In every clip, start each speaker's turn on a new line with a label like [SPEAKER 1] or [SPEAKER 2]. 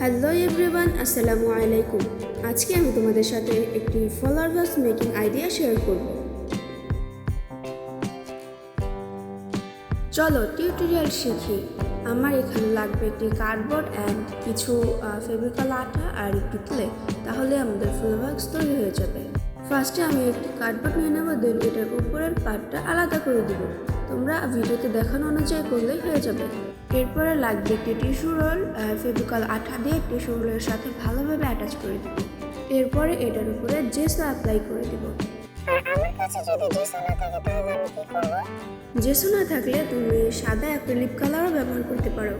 [SPEAKER 1] Hello everyone আসসালামু আলাইকুম আজকে আমি তোমাদের সাথে একটি flower vase making idea share করব। চলো টিউটোরিয়াল শিখি। আমার এখানে লাগবে একটি কার্ডবোর্ড অ্যান্ড কিছু ফেব্রিকাল আটা আর একটি ক্লে তাহলে আমাদের ফ্লোভাক্স তৈরি হয়ে যাবে। ফার্স্টে আমি একটি কার্ডবোর্ড নিয়ে নেব দেন এটার উপরের পার্টটা আলাদা করে দিব। তোমরা ভিডিওতে দেখানো অনুযায়ী করলেই হয়ে যাবে। এরপরে লাগবে একটি টিস্যু রোল ফেব্রিকাল আঠা দিয়ে টিস্যু রোলের সাথে ভালোভাবে অ্যাটাচ করে দিব। এরপরে এটার উপরে জেসো অ্যাপ্লাই করে দিব।
[SPEAKER 2] আর জেসো না
[SPEAKER 1] থাকলে তুমি সাদা অ্যাক্রিলিক কালারও ব্যবহার করতে পারো।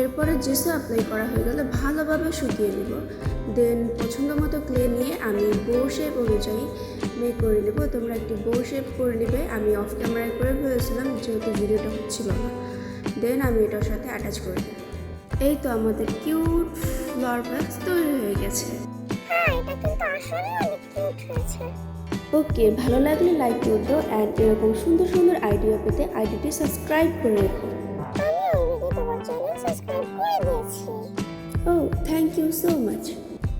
[SPEAKER 1] এরপরে জেসো অ্যাপ্লাই করা হয়ে গেলে ভালোভাবে শুকিয়ে নিব। দেন পছন্দ মতো ক্লে নিয়ে আমি বো শেপ অনুযায়ী মেক করে নেব। তোমরা একটি বো শেপ করে নেবে। আমি অফ ক্যামেরায় করে ফেলেছিলাম যেহেতু ভিডিওটা হচ্ছিল না। দেন আমি এটার সাথে অ্যাটাচ করে দেব এই তো আমাদের কিউট ফ্লাওয়ার ব্যাগস তৈরি হয়ে গেছে।
[SPEAKER 2] হ্যাঁ এটা কিন্তু আসলে অনেক কিউট হয়েছে।
[SPEAKER 1] ওকে ভালো লাগলে লাইক করে দাও অ্যান্ড এরকম সুন্দর সুন্দর আইডিয়া পেতে আইডিটি সাবস্ক্রাইব করে রেখো।
[SPEAKER 2] আমি অলরেডি তোমার চ্যানেল সাবস্ক্রাইব করে দিয়েছি।
[SPEAKER 1] ও থ্যাংক ইউ সো মাচ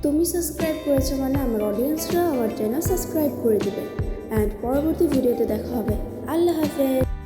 [SPEAKER 1] তুমি সাবস্ক্রাইব করেছ মানে আমার অডিয়েন্সরা আমার চ্যানেল সাবস্ক্রাইব করে দেবে। অ্যান্ড পরবর্তী ভিডিওতে দেখা হবে। আল্লাহ হাফেজ।